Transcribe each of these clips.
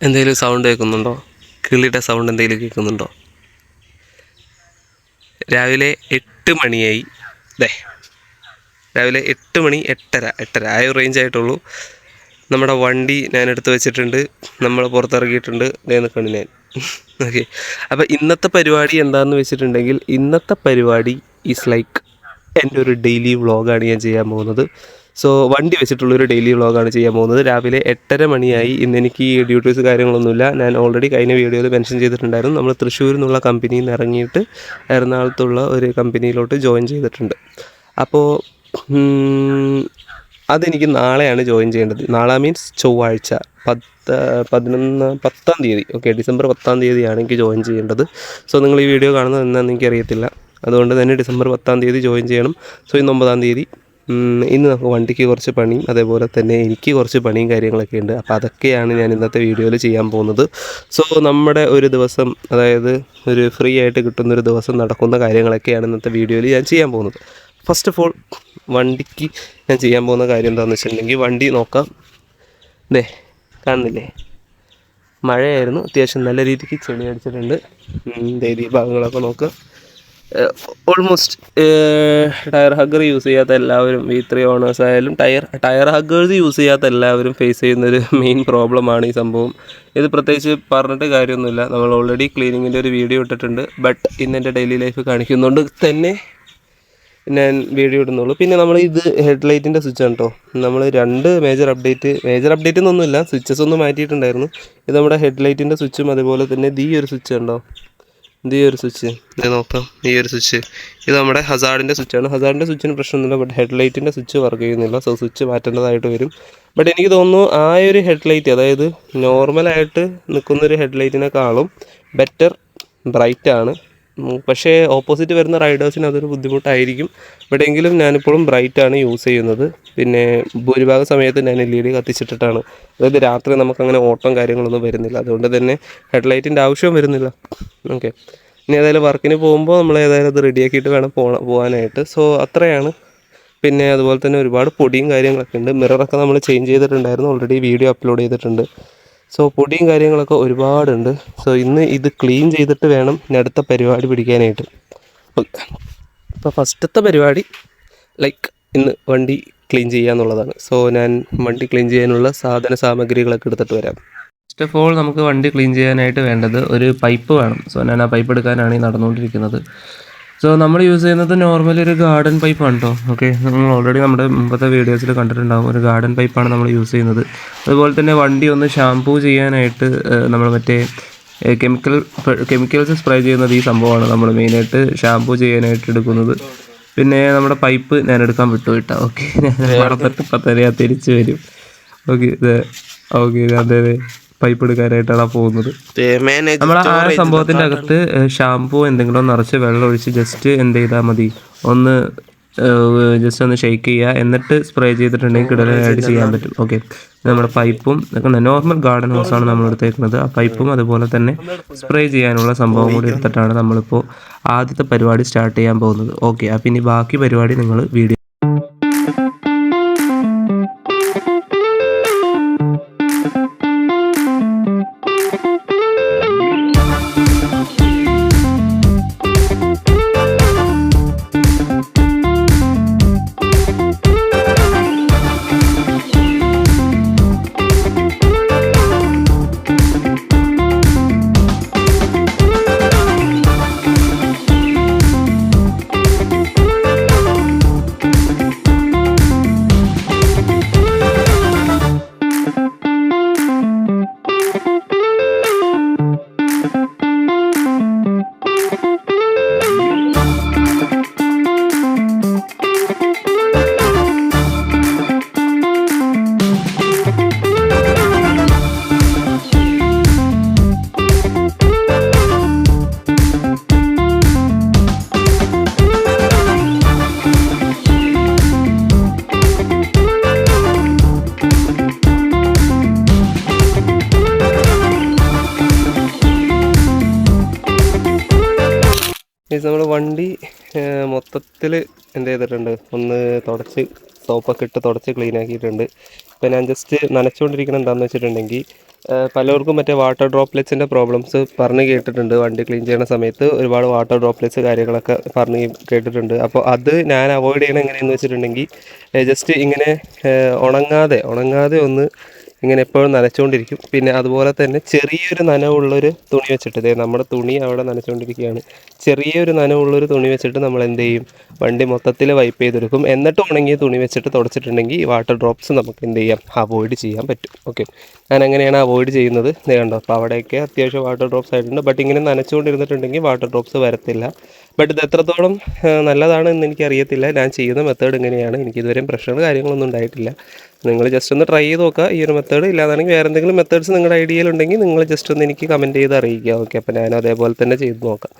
എന്തെങ്കിലും സൗണ്ട് കേൾക്കുന്നുണ്ടോ? കിളിയുടെ സൗണ്ട് എന്തെങ്കിലും കേൾക്കുന്നുണ്ടോ? രാവിലെ എട്ട് മണിയായി. ദേ രാവിലെ എട്ട് മണി എട്ടര എട്ടര ആ ഒരു റേഞ്ച് ആയിട്ടുള്ളൂ. നമ്മുടെ വണ്ടി ഞാൻ എടുത്തു വെച്ചിട്ടുണ്ട്. നമ്മൾ പുറത്തിറങ്ങിയിട്ടുണ്ട്. ദേ നിൽക്കണി ഞാൻ. ഓക്കെ അപ്പോൾ ഇന്നത്തെ പരിപാടി എന്താണെന്ന് വെച്ചിട്ടുണ്ടെങ്കിൽ ഇന്നത്തെ പരിപാടി ഈസ് ലൈക്ക് എന്റെ ഒരു ഡെയിലി വ്ളോഗാണ് ഞാൻ ചെയ്യാൻ പോകുന്നത്. സോ വണ്ടി വെച്ചിട്ടുള്ളൊരു ഡെയിലി വ്ളോഗാണ് ചെയ്യാൻ പോകുന്നത്. രാവിലെ എട്ടര മണിയായി. ഇന്ന് എനിക്ക് ഡ്യൂട്ടീസ് കാര്യങ്ങളൊന്നുമില്ല. ഞാൻ ഓൾറെഡി കഴിഞ്ഞ വീഡിയോയിൽ മെൻഷൻ ചെയ്തിട്ടുണ്ടായിരുന്നു. നമ്മൾ തൃശ്ശൂരിൽ നിന്നുള്ള കമ്പനിയിൽ നിന്ന് ഇറങ്ങിയിട്ട് എറണാകുളത്തുള്ള ഒരു കമ്പനിയിലോട്ട് ജോയിൻ ചെയ്തിട്ടുണ്ട്. അപ്പോൾ അതെനിക്ക് നാളെയാണ് ജോയിൻ ചെയ്യേണ്ടത്. നാളെ മീൻസ് ചൊവ്വാഴ്ച. പത്ത് പതിനൊന്ന് പത്താം തീയതി. ഓക്കെ ഡിസംബർ പത്താം തീയതിയാണ് എനിക്ക് ജോയിൻ ചെയ്യേണ്ടത്. സോ നിങ്ങൾ ഈ വീഡിയോ കാണുന്നത് എന്താണെന്ന് എനിക്കറിയത്തില്ല. അതുകൊണ്ട് തന്നെ ഡിസംബർ പത്താം തീയതി ജോയിൻ ചെയ്യണം. സോ ഇന്ന് ഒമ്പതാം തീയതി. ഇന്ന് നമുക്ക് വണ്ടിക്ക് കുറച്ച് പണിയും അതേപോലെ തന്നെ എനിക്ക് കുറച്ച് പണിയും കാര്യങ്ങളൊക്കെ ഉണ്ട്. അപ്പോൾ അതൊക്കെയാണ് ഞാൻ ഇന്നത്തെ വീഡിയോയിൽ ചെയ്യാൻ പോകുന്നത്. സോ നമ്മുടെ ഒരു ദിവസം അതായത് ഒരു ഫ്രീ ആയിട്ട് കിട്ടുന്ന ഒരു ദിവസം നടക്കുന്ന കാര്യങ്ങളൊക്കെയാണ് ഇന്നത്തെ വീഡിയോയിൽ ഞാൻ ചെയ്യാൻ പോകുന്നത്. ഫസ്റ്റ് ഓഫ് ഓൾ വണ്ടിക്ക് ഞാൻ ചെയ്യാൻ പോകുന്ന കാര്യം എന്താണെന്ന് വെച്ചിട്ടുണ്ടെങ്കിൽ വണ്ടി നോക്കാം. ദേ കാണുന്നില്ലേ? മഴയായിരുന്നു അത്യാവശ്യം നല്ല രീതിക്ക് ചെളി അടിച്ചിട്ടുണ്ട് ഉം, ദേ ഈ ഭാഗങ്ങളൊക്കെ നോക്കുക ഓൾമോസ്റ്റ് ടയർ ഹഗ്ഗർ യൂസ് ചെയ്യാത്ത എല്ലാവരും വി ത്രീ ഓണേഴ്സ് ആയാലും ടയർ ടയർ ഹഗ്ഗേഴ്സ് യൂസ് ചെയ്യാത്ത എല്ലാവരും ഫേസ് ചെയ്യുന്നൊരു മെയിൻ പ്രോബ്ലമാണ് ഈ സംഭവം. ഇത് പ്രത്യേകിച്ച് പറഞ്ഞിട്ട് കാര്യമൊന്നുമില്ല. നമ്മൾ ഓൾറെഡി ക്ലീനിങ്ങിന്റെ ഒരു വീഡിയോ ഇട്ടിട്ടുണ്ട്. ബട്ട് ഇന്ന് എന്റെ ഡെയിലി ലൈഫ് കാണിക്കുന്നതുകൊണ്ട് തന്നെ ഞാൻ വീഡിയോ ഇടുന്നുള്ളൂ. പിന്നെ നമ്മൾ ഇത് ഹെഡ്ലൈറ്റിന്റെ സ്വിച്ച് ആണ് കേട്ടോ നമ്മൾ രണ്ട് മേജർ അപ്ഡേറ്റ് മേജർ അപ്ഡേറ്റ് എന്നൊന്നുമില്ല. സ്വിച്ചസ് ഒന്ന് മാറ്റിയിട്ടുണ്ടായിരുന്നു. ഇത് നമ്മുടെ ഹെഡ് ഹെഡ്ലൈറ്റിന്റെ സ്വിച്ചും അതുപോലെ തന്നെ ദീ ഒരു സ്വിച്ച് ഉണ്ടോ ഇത് ഈ ഒരു സ്വിച്ച്? ഇത് നോക്കാം. ഈ ഒരു സ്വിച്ച്. ഇത് നമ്മുടെ ഹസാർഡിന്റെ സ്വിച്ചാണ് ഹസാർഡിന്റെ സ്വിച്ചിന് പ്രശ്നമൊന്നുമില്ല ബട്ട് ഹെഡ്ലൈറ്റിന്റെ സ്വിച്ച് വർക്ക് ചെയ്യുന്നില്ല. സോ സ്വിച്ച് മാറ്റേണ്ടതായിട്ട് വരും. ബട്ട് എനിക്ക് തോന്നുന്നു ആ ഒരു ഹെഡ്ലൈറ്റ് അതായത് നോർമലായിട്ട് നിൽക്കുന്നൊരു ഹെഡ്ലൈറ്റിനെക്കാളും ബെറ്റർ ബ്രൈറ്റാണ് പക്ഷേ ഓപ്പോസിറ്റ് വരുന്ന റൈഡേഴ്സിന് അതൊരു ബുദ്ധിമുട്ടായിരിക്കും. ബട്ട് എങ്കിലും ഞാനിപ്പോഴും ബ്രൈറ്റാണ് യൂസ് ചെയ്യുന്നത്. പിന്നെ ഭൂരിഭാഗം സമയത്ത് ഞാൻ എൽ ഇ ഡി കത്തിച്ചിട്ടിട്ടാണ്. അതായത് രാത്രി നമുക്കങ്ങനെ ഓട്ടം കാര്യങ്ങളൊന്നും വരുന്നില്ല. അതുകൊണ്ട് തന്നെ ഹെഡ്ലൈറ്റിന്റെ ആവശ്യവും വരുന്നില്ല. ഓക്കെ ഇനി ഏതായാലും വർക്കിന് പോകുമ്പോൾ നമ്മൾ ഏതായാലും അത് റെഡിയാക്കിയിട്ട് വേണം പോണ പോകാനായിട്ട് സോ അത്രയാണ്. പിന്നെ അതുപോലെ തന്നെ ഒരുപാട് പൊടിയും കാര്യങ്ങളൊക്കെ ഉണ്ട്. മിററൊക്കെ നമ്മൾ ചേഞ്ച് ചെയ്തിട്ടുണ്ടായിരുന്നു. ഓൾറെഡി വീഡിയോ അപ്ലോഡ് ചെയ്തിട്ടുണ്ട്. സോ പൊടിയും കാര്യങ്ങളൊക്കെ ഒരുപാടുണ്ട്. സോ ഇന്ന് ഇത് ക്ലീൻ ചെയ്തിട്ട് വേണം ഇനി അടുത്ത പരിപാടി പിടിക്കാനായിട്ട്. അപ്പോൾ ഫസ്റ്റത്തെ പരിപാടി ലൈക്ക് ഇന്ന് വണ്ടി ക്ലീൻ ചെയ്യുക എന്നുള്ളതാണ് സോ ഞാൻ വണ്ടി ക്ലീൻ ചെയ്യാനുള്ള സാധന സാമഗ്രികളൊക്കെ എടുത്തിട്ട് വരാം. ഫസ്റ്റ് ഓഫ് ഓൾ നമുക്ക് വണ്ടി ക്ലീൻ ചെയ്യാനായിട്ട് വേണ്ടത് ഒരു പൈപ്പ് വേണം. സോ ഞാൻ ആ പൈപ്പ് എടുക്കാനാണ് ഈ നടന്നുകൊണ്ടിരിക്കുന്നത്. സോ നമ്മൾ യൂസ് ചെയ്യുന്നത് നോർമലി ഒരു ഗാർഡൻ ആണ് കേട്ടോ ഓക്കെ നമ്മൾ ഓൾറെഡി നമ്മുടെ മുമ്പത്തെ വീഡിയോസിൽ കണ്ടിട്ടുണ്ടാകും ഒരു ഗാർഡൻ പൈപ്പാണ് നമ്മൾ യൂസ് ചെയ്യുന്നത്. അതുപോലെ തന്നെ വണ്ടി ഒന്ന് ഷാംപൂ ചെയ്യാനായിട്ട് നമ്മൾ മറ്റേ കെമിക്കൽ കെമിക്കൽസ് സ്പ്രേ ചെയ്യുന്നത് ഈ സംഭവമാണ്. നമ്മൾ മെയിനായിട്ട് ഷാംപൂ ചെയ്യാനായിട്ട് എടുക്കുന്നത്. പിന്നെ നമ്മുടെ പൈപ്പ് ഞാൻ എടുക്കാൻ വിട്ടു കേട്ടോ. ഓക്കെ ഞാൻ മറന്നിട്ട് ഇപ്പം തന്നെ തിരിച്ചു വരും. ഓക്കെ ഓക്കെ അതെ അതെ. പൈപ്പ് എടുക്കാനായിട്ടാണ് പോകുന്നത്. നമ്മൾ ആ സംഭവത്തിന്റെ അകത്ത് ഷാംപൂ എന്തെങ്കിലും നിറച്ച് വെള്ളം ഒഴിച്ച് ജസ്റ്റ് എന്ത് ചെയ്താൽ മതി. ഒന്ന് ജസ്റ്റ് ഒന്ന് ഷെയ്ക്ക് ചെയ്യുക എന്നിട്ട് സ്പ്രേ ചെയ്തിട്ടുണ്ടെങ്കിൽ കിടലായിട്ട് ചെയ്യാൻ പറ്റും. ഓക്കെ നമ്മുടെ പൈപ്പും നോർമൽ ഗാർഡൻ ഹോസാണ് നമ്മൾ എടുത്തേക്കുന്നത്. ആ പൈപ്പും അതുപോലെ തന്നെ സ്പ്രേ ചെയ്യാനുള്ള സംഭവം കൂടി എടുത്തിട്ടാണ് നമ്മളിപ്പോൾ ആദ്യത്തെ പരിപാടി സ്റ്റാർട്ട് ചെയ്യാൻ പോകുന്നത്. ഓക്കെ അപ്പം ഇനി ബാക്കി പരിപാടി നിങ്ങൾ വീഡിയോ നമ്മൾ വണ്ടി മൊത്തത്തിൽ എന്ത് ചെയ്തിട്ടുണ്ട്? ഒന്ന് തുടച്ച് സോപ്പൊക്കെ ഇട്ട് തുടച്ച് ക്ലീൻ ആക്കിയിട്ടുണ്ട്. ഇപ്പം ഞാൻ ജസ്റ്റ് നനച്ചുകൊണ്ടിരിക്കണം എന്താണെന്ന് വെച്ചിട്ടുണ്ടെങ്കിൽ പലർക്കും മറ്റേ വാട്ടർ ഡ്രോപ്ലെറ്റ്സിന്റെ പ്രോബ്ലംസ് പറഞ്ഞ് കേട്ടിട്ടുണ്ട്. വണ്ടി ക്ലീൻ ചെയ്യുന്ന സമയത്ത് ഒരുപാട് വാട്ടർ ഡ്രോപ്ലെറ്റ്സ് കാര്യങ്ങളൊക്കെ പറഞ്ഞ് കേട്ടിട്ടുണ്ട്. അപ്പോൾ അത് ഞാൻ അവോയ്ഡ് ചെയ്യണം എങ്ങനെയെന്ന് വെച്ചിട്ടുണ്ടെങ്കിൽ ജസ്റ്റ് ഇങ്ങനെ ഉണങ്ങാതെ ഉണങ്ങാതെ ഒന്ന് ഇങ്ങനെ എപ്പോഴും നനച്ചുകൊണ്ടിരിക്കും പിന്നെ അതുപോലെ തന്നെ ചെറിയൊരു നനവുള്ളൊരു തുണി വെച്ചിട്ട് ദേ നമ്മുടെ തുണി അവിടെ നനച്ചുകൊണ്ടിരിക്കുകയാണ് ചെറിയൊരു നനവുള്ളൊരു തുണി വെച്ചിട്ട് നമ്മൾ എന്ത് ചെയ്യും? വണ്ടി മൊത്തത്തിൽ വൈപ്പ് ചെയ്തെടുക്കും. എന്നിട്ട് ഉണങ്ങിയ തുണി വെച്ചിട്ട് തുടച്ചിട്ടുണ്ടെങ്കിൽ ഈ വാട്ടർ ഡ്രോപ്സ് നമുക്ക് എന്ത് ചെയ്യാം? അവോയ്ഡ് ചെയ്യാൻ പറ്റും. ഓക്കെ. ഞാൻ അങ്ങനെയാണ് അവോയ്ഡ് ചെയ്യുന്നത്. കണ്ടോ അപ്പോൾ അവിടെയൊക്കെ അത്യാവശ്യം വാട്ടർ ഡ്രോപ്സ് ആയിട്ടുണ്ട്. ബട്ട് ഇങ്ങനെ നനച്ചുകൊണ്ടിരുന്നിട്ടുണ്ടെങ്കിൽ വാട്ടർ ഡ്രോപ്സ് വരത്തില്ല. ബട്ട് ഇത് എത്രത്തോളം നല്ലതാണെന്ന് എനിക്കറിയത്തില്ല. ഞാൻ ചെയ്യുന്ന മെത്തേഡ് ഇങ്ങനെയാണ്. എനിക്കിതുവരെയും പ്രശ്നങ്ങൾ കാര്യങ്ങളൊന്നും ഉണ്ടായിട്ടില്ല. നിങ്ങൾ ജസ്റ്റ് ഒന്ന് ട്രൈ ചെയ്ത് നോക്കുക. ഈ ഒരു മെത്തേഡ് ഇല്ലാതാണെങ്കിൽ വേറെ എന്തെങ്കിലും മെത്തേഡ്സ് നിങ്ങളുടെ ഐഡിയയിലുണ്ടെങ്കിൽ നിങ്ങൾ ജസ്റ്റ് ഒന്ന് എനിക്ക് കമന്റ് ചെയ്ത് അറിയിക്കുക. ഓക്കെ അപ്പോൾ ഞാൻ അതേപോലെ തന്നെ ചെയ്ത് നോക്കാം.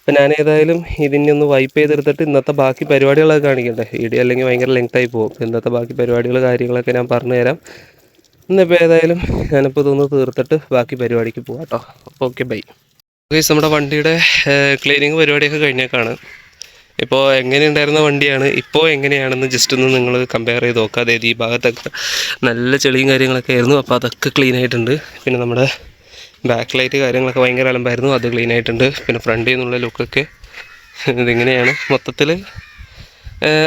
അപ്പോൾ ഞാൻ ഏതായാലും ഇതിനെ ഒന്ന് വൈപ്പ് ചെയ്തെടുത്തിട്ട് ഇന്നത്തെ ബാക്കി പരിപാടികളൊക്കെ കാണിക്കട്ടെ വീഡിയോ അല്ലെങ്കിൽ ഭയങ്കര ലെങ്ത് ആയി പോകും. ഇന്നത്തെ ബാക്കി പരിപാടികൾ കാര്യങ്ങളൊക്കെ ഞാൻ പറഞ്ഞു തരാം. ഇന്നിപ്പോൾ ഏതായാലും ഞാനിപ്പോൾ ഇതൊന്ന് തീർത്തിട്ട് ബാക്കി പരിപാടിക്ക് പോകാം കേട്ടോ ഓക്കെ ബൈ ഓക്കെ നമ്മുടെ വണ്ടിയുടെ ക്ലീനിങ് പരിപാടിയൊക്കെ കഴിഞ്ഞേക്കാണ്. ഇപ്പോൾ എങ്ങനെയുണ്ടായിരുന്ന വണ്ടിയാണ് ഇപ്പോൾ എങ്ങനെയാണെന്ന് ജസ്റ്റ് ഒന്ന് നിങ്ങൾ കമ്പയർ ചെയ്ത് നോക്കുക അതായത് ഈ ഭാഗത്തൊക്കെ നല്ല ചെളിയും കാര്യങ്ങളൊക്കെ ആയിരുന്നു അപ്പോൾ അതൊക്കെ ക്ലീൻ ആയിട്ടുണ്ട്. പിന്നെ നമ്മുടെ ബാക്ക് ലൈറ്റ് കാര്യങ്ങളൊക്കെ ഭയങ്കര അലമ്പായിരുന്നു അത് ക്ലീൻ ആയിട്ടുണ്ട്. പിന്നെ ഫ്രണ്ടിൽ നിന്നുള്ള ലുക്കൊക്കെ ഇതിങ്ങനെയാണ് മൊത്തത്തിൽ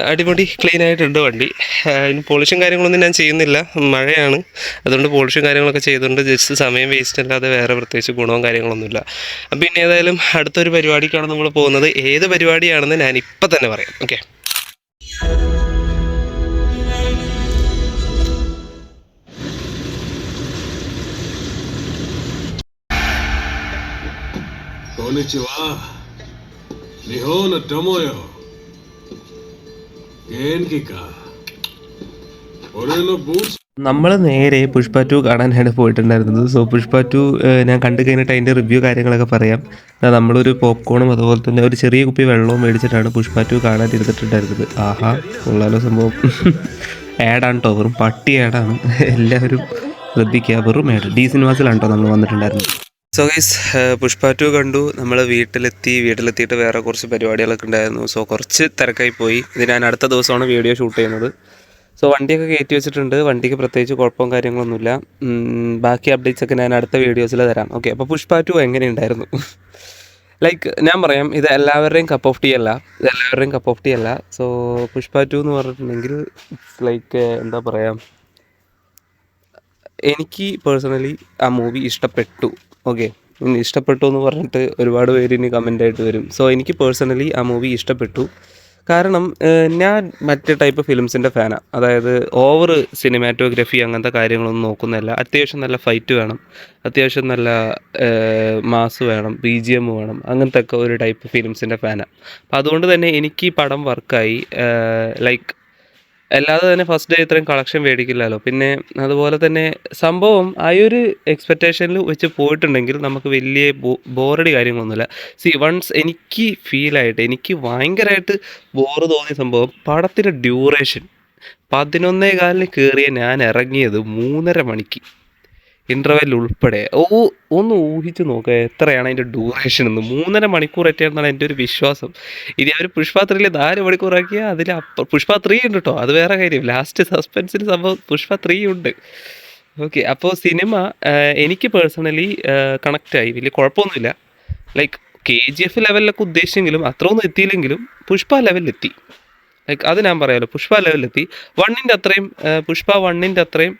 അടിപൊളി ക്ലീൻ ആയിട്ടുണ്ട് വണ്ടി. അതിന് പോളിഷും കാര്യങ്ങളൊന്നും ഞാൻ ചെയ്യുന്നില്ല. മഴയാണ്. അതുകൊണ്ട് പോളിഷും കാര്യങ്ങളൊക്കെ ചെയ്തുകൊണ്ട് ജസ്റ്റ് സമയം വേസ്റ്റ് അല്ലാതെ വേറെ പ്രത്യേകിച്ച് ഗുണവും കാര്യങ്ങളൊന്നുമില്ല. അപ്പം പിന്നെ ഏതായാലും അടുത്തൊരു പരിപാടിക്കാണ് നമ്മൾ പോകുന്നത്. ഏത് പരിപാടിയാണെന്ന് ഞാൻ ഇപ്പം തന്നെ പറയാം. Okay Konnichiwa. Nihon tomoyo. നമ്മൾ നേരെ പുഷ്പ ടു കാണാനാണ് പോയിട്ടുണ്ടായിരുന്നത്. സോ പുഷ്പ ടു ഞാൻ കണ്ടു കഴിഞ്ഞിട്ട് അതിന്റെ റിവ്യൂ കാര്യങ്ങളൊക്കെ പറയാം. നമ്മളൊരു പോപ്കോണും അതുപോലെ തന്നെ ഒരു ചെറിയ കുപ്പി വെള്ളവും മേടിച്ചിട്ടാണ് പുഷ്പ ടു കാണാൻ ഇരുന്നിട്ടുണ്ടായിരുന്നത്. ആഹാ കൊള്ളാലോ സംഭവം. ആഡാണ് കേട്ടോ വെറും പട്ടി ആഡാണ് എല്ലാവരും ശ്രദ്ധിക്കുക. വെറും ആഡ് ഡി സിനിമാസിലാണ് കേട്ടോ നമ്മൾ വന്നിട്ടുണ്ടായിരുന്നത്? സോ ഗൈസ് പുഷ്പ ടു കണ്ടു. നമ്മൾ വീട്ടിലെത്തി വീട്ടിലെത്തിയിട്ട് വേറെ കുറച്ച് പരിപാടികളൊക്കെ ഉണ്ടായിരുന്നു. സോ കുറച്ച് തിരക്കായി പോയി. ഇത് ഞാൻ അടുത്ത ദിവസമാണ് വീഡിയോ ഷൂട്ട് ചെയ്യുന്നത്. സോ വണ്ടിയൊക്കെ കയറ്റി വെച്ചിട്ടുണ്ട്. വണ്ടിക്ക് പ്രത്യേകിച്ച് കുഴപ്പവും കാര്യങ്ങളൊന്നുമില്ല. ബാക്കി അപ്ഡേറ്റ്സ് ഒക്കെ ഞാൻ അടുത്ത വീഡിയോസിൽ തരാം. ഓക്കെ അപ്പോൾ പുഷ്പ ടു എങ്ങനെയുണ്ടായിരുന്നു? ലൈക്ക് ഞാൻ പറയാം ഇത് എല്ലാവരുടെയും കപ്പ് ഓഫ് ടീ അല്ല. ഇത് എല്ലാവരുടെയും കപ്പ് ഓഫ് ടീ അല്ല. സോ പുഷ്പ ടു എന്ന് പറഞ്ഞിട്ടുണ്ടെങ്കിൽ ഇറ്റ്സ് ലൈക്ക് എന്താ പറയുക എനിക്ക് പേഴ്സണലി ആ മൂവി ഇഷ്ടപ്പെട്ടു. ഓക്കെ. ഇഷ്ടപ്പെട്ടു എന്ന് പറഞ്ഞിട്ട് ഒരുപാട് പേര് ഇനി കമന്റ് ആയിട്ട് വരും. സോ എനിക്ക് പേഴ്സണലി ആ മൂവി ഇഷ്ടപ്പെട്ടു. കാരണം ഞാൻ മറ്റ് ടൈപ്പ് ഫിലിംസിന്റെ ഫാനാണ് അതായത് ഓവർ സിനിമാറ്റോഗ്രഫി അങ്ങനത്തെ കാര്യങ്ങളൊന്നും നോക്കുന്നില്ല അത്യാവശ്യം നല്ല ഫൈറ്റ് വേണം. അത്യാവശ്യം നല്ല മാസ് വേണം. ബി ജി എം വേണം. അങ്ങനത്തെ ഒക്കെ ഒരു ടൈപ്പ് ഫിലിംസിന്റെ ഫാനാണ് അപ്പം അതുകൊണ്ട് തന്നെ എനിക്ക് ഈ പടം വർക്കായി ലൈക്ക് അല്ലാതെ തന്നെ ഫസ്റ്റ് ഡേ ഇത്രയും കളക്ഷൻ മേടിക്കില്ലല്ലോ. പിന്നെ അതുപോലെ തന്നെ സംഭവം ആ ഒരു എക്സ്പെക്റ്റേഷനിൽ വെച്ച് പോയിട്ടുണ്ടെങ്കിൽ നമുക്ക് വലിയ ബോറടി കാര്യങ്ങളൊന്നുമില്ല. സി വൺസ് എനിക്ക് ഫീലായിട്ട് എനിക്ക് ഭയങ്കരമായിട്ട് ബോറ് തോന്നിയ സംഭവം പടത്തിന്റെ ഡ്യൂറേഷൻ പതിനൊന്നേ കാലിന് കയറിയ ഞാൻ ഇറങ്ങിയത് മൂന്നര മണിക്ക്. ഇന്റർവെൽ ഉൾപ്പെടെ. ഓ ഒന്ന് ഊഹിച്ച് നോക്കുക എത്രയാണ് അതിന്റെ ഡ്യൂറേഷൻ എന്ന്. മൂന്നര മണിക്കൂർ എത്തിയാണെന്നാണ് എന്റെ ഒരു വിശ്വാസം. ഇനി അവർ പുഷ്പ ത്രീയിൽ നാല് മണിക്കൂറാക്കിയാൽ അതിൽ പുഷ്പ ത്രീ ഉണ്ട് കേട്ടോ അത് വേറെ കാര്യം. ലാസ്റ്റ് സസ്പെൻസിൽ സംഭവം പുഷ്പ ത്രീ ഉണ്ട്. ഓക്കെ അപ്പോൾ സിനിമ എനിക്ക് പേഴ്സണലി കണക്റ്റായി വലിയ കുഴപ്പമൊന്നുമില്ല. ലൈക്ക് കെ ജി എഫ് ലെവലിലൊക്കെ ഉദ്ദേശിച്ചെങ്കിലും അത്രയൊന്നും എത്തിയില്ലെങ്കിലും പുഷ്പ ലെവലിലെത്തി ലൈക്ക് അത് ഞാൻ പറയാമല്ലോ പുഷ്പ ലെവലിലെത്തി വണ്ണിന്റെ അത്രയും പുഷ്പ വണ്ണിന്റെ അത്രയും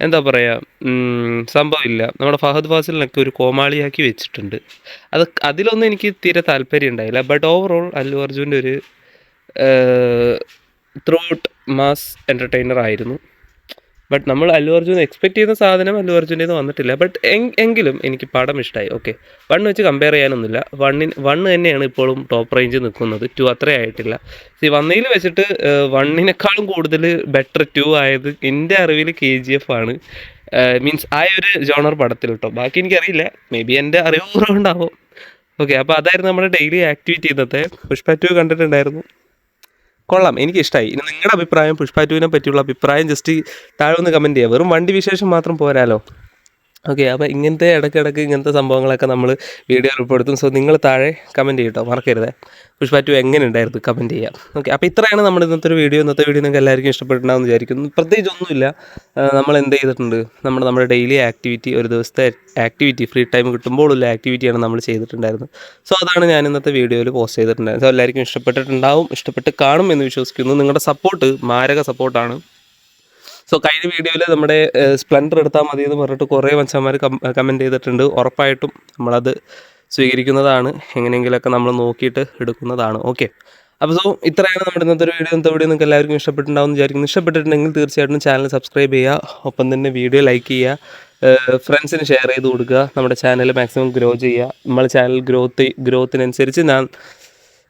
എന്താ പറയുക സംഭവമില്ല നമ്മുടെ ഫഹദ് ഫാസിലിനൊക്കെ ഒരു കോമാളിയാക്കി വെച്ചിട്ടുണ്ട്. അത് അതിലൊന്നും എനിക്ക് തീരെ താല്പര്യം ഉണ്ടായില്ല. ബട്ട് ഓവറോൾ അല്ലു അർജുന്റെ ഒരു ത്രൂ ഔട്ട് മാസ് എന്റർടൈനർ ആയിരുന്നു. ബട്ട് നമ്മൾ അല്ലു അർജുൻ എക്സ്പെക്ട് ചെയ്യുന്ന സാധനം അല്ലു അർജുന്റെ വന്നിട്ടില്ല. ബട്ട് എങ്കിലും എനിക്ക് പടം ഇഷ്ടമായി ഓക്കെ വൺ വെച്ച് കമ്പയർ ചെയ്യാനൊന്നുമില്ല. വണ്ണിന് വണ്ണ് തന്നെയാണ് ഇപ്പോഴും ടോപ്പ് റേഞ്ച് നിൽക്കുന്നത്. ടു അത്രേ ആയിട്ടില്ല. സി വന്നതിൽ വെച്ചിട്ട് വണ്ണിനേക്കാളും കൂടുതൽ ബെറ്റർ ടു ആയത് എന്റെ അറിവിൽ കെ ജി എഫ് ആണ്. മീൻസ് ആ ഒരു ജോണർ പടത്തിൽ കേട്ടോ ബാക്കി എനിക്കറിയില്ല. മേ ബി എന്റെ അറിവ് കുറവുണ്ടാവും. ഓക്കെ അപ്പോൾ അതായിരുന്നു നമ്മുടെ ഡെയിലി ആക്ടിവിറ്റി ഇന്നത്തെ. പുഷ്പ ടു കണ്ടിട്ടുണ്ടായിരുന്നു. കൊള്ളാം എനിക്ക് ഇഷ്ടമായി ഇനി നിങ്ങളുടെ അഭിപ്രായം പുഷ്പ ടുവിനെ പറ്റിയുള്ള അഭിപ്രായം ജസ്റ്റ് താഴെ ഒന്ന് കമന്റ് ചെയ്യുക വെറും വണ്ടി വിശേഷം മാത്രം പോരാലോ? ഓക്കെ അപ്പോൾ ഇങ്ങനത്തെ ഇടയ്ക്കിടയ്ക്ക് ഇങ്ങനത്തെ സംഭവങ്ങളൊക്കെ നമ്മൾ വീഡിയോ ഉൾപ്പെടുത്തും സോ നിങ്ങൾ താഴെ കമന്റ് ചെയ്യട്ടോ മറക്കരുത്. പുഷ്പ ടു എങ്ങനെ ഉണ്ടായിരുന്നു കമന്റ് ചെയ്യാം. ഓക്കെ അപ്പോൾ ഇത്രയാണ് നമ്മുടെ ഇന്നത്തെ ഒരു വീഡിയോ ഇന്നത്തെ വീഡിയോ നിങ്ങൾക്ക് എല്ലാവർക്കും ഇഷ്ടപ്പെട്ടിട്ടുണ്ടാവും വിചാരിക്കുന്നു. പ്രത്യേകിച്ച് ഒന്നുമില്ല. നമ്മൾ എന്ത് ചെയ്തിട്ടുണ്ട്? നമ്മൾ നമ്മുടെ ഡെയിലി ആക്ടിവിറ്റി ഒരു ദിവസത്തെ ആക്ടിവിറ്റി ഫ്രീ ടൈം കിട്ടുമ്പോഴുള്ള ആക്ടിവിറ്റിയാണ് നമ്മൾ ചെയ്തിട്ടുണ്ടായിരുന്നത്. സോ അതാണ് ഞാൻ ഇന്നത്തെ വീഡിയോയിൽ പോസ്റ്റ് ചെയ്തിട്ടുണ്ടായിരുന്നത്. സോ എല്ലാവർക്കും ഇഷ്ടപ്പെട്ടിട്ടുണ്ടാവും ഇഷ്ടപ്പെട്ട് കാണും എന്ന് വിശ്വസിക്കുന്നു. നിങ്ങളുടെ സപ്പോർട്ട് മാരക സപ്പോർട്ടാണ് സോ കഴിഞ്ഞ വീഡിയോയിൽ നമ്മുടെ സ്പ്ലെൻഡർ എടുത്താൽ മതി എന്ന് പറഞ്ഞിട്ട് കുറേ മനുഷ്യന്മാർ കമന്റ് ചെയ്തിട്ടുണ്ട്. ഉറപ്പായിട്ടും നമ്മളത് സ്വീകരിക്കുന്നതാണ്. എങ്ങനെയെങ്കിലുമൊക്കെ നമ്മൾ നോക്കിയിട്ട് എടുക്കുന്നതാണ്. ഓക്കെ അപ്പോൾ സോ ഇത്രയാണ് നമ്മുടെ ഇന്നത്തെ ഒരു വീഡിയോ ഇന്നത്തെ വീഡിയോ നിങ്ങൾക്ക് എല്ലാവർക്കും ഇഷ്ടപ്പെട്ടിട്ടുണ്ടാവും വിചാരിക്കുന്നു. ഇഷ്ടപ്പെട്ടിട്ടുണ്ടെങ്കിൽ തീർച്ചയായിട്ടും ചാനൽ സബ്സ്ക്രൈബ് ചെയ്യുക. ഒപ്പം തന്നെ വീഡിയോ ലൈക്ക് ചെയ്യുക. ഫ്രണ്ട്സിന് ഷെയർ ചെയ്ത് കൊടുക്കുക. നമ്മുടെ ചാനൽ മാക്സിമം ഗ്രോ ചെയ്യുക. നമ്മുടെ ചാനൽ ഗ്രോത്ത് ഗ്രോത്തിനനുസരിച്ച് ഞാൻ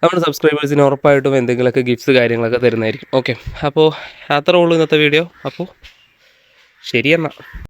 നമ്മുടെ സബ്സ്ക്രൈബേഴ്സിന് ഉറപ്പായിട്ടും എന്തെങ്കിലുമൊക്കെ ഗിഫ്റ്റ്സ് കാര്യങ്ങളൊക്കെ തരുന്നതായിരിക്കും. ഓക്കെ അപ്പോൾ അത്രേ ഉള്ളൂ ഇന്നത്തെ വീഡിയോ അപ്പോൾ ശരി എന്നാൽ